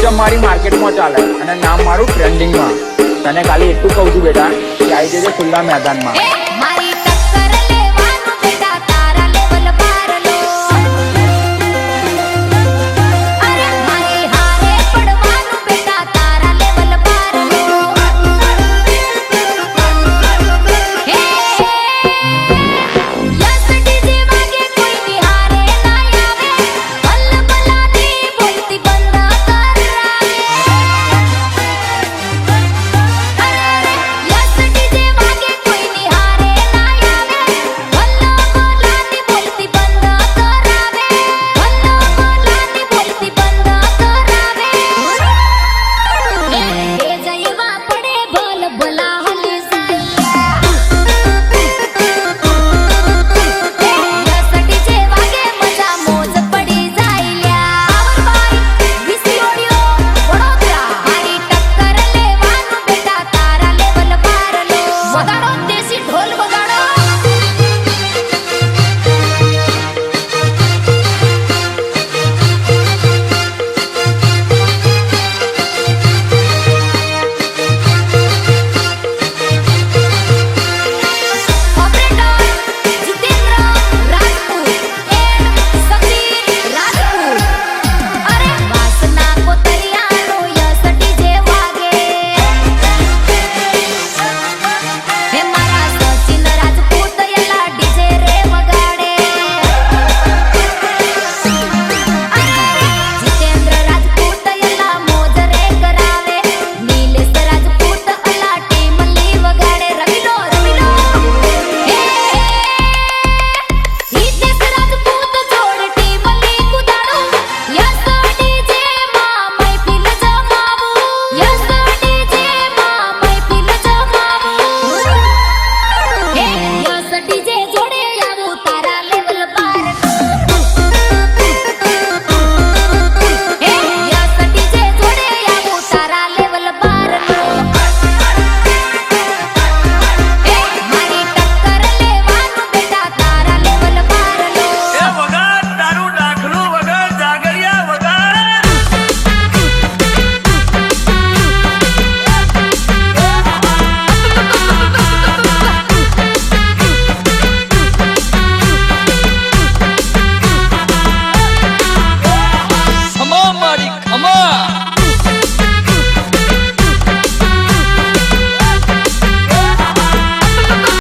system મારી માર્કેટમાં ચાલે અને નામ મારું ટ્રેન્ડિંગમાં તને ખાલી એટલું કહું છું બેટા કે આવી જજે ખુલ્લા મેદાનમાં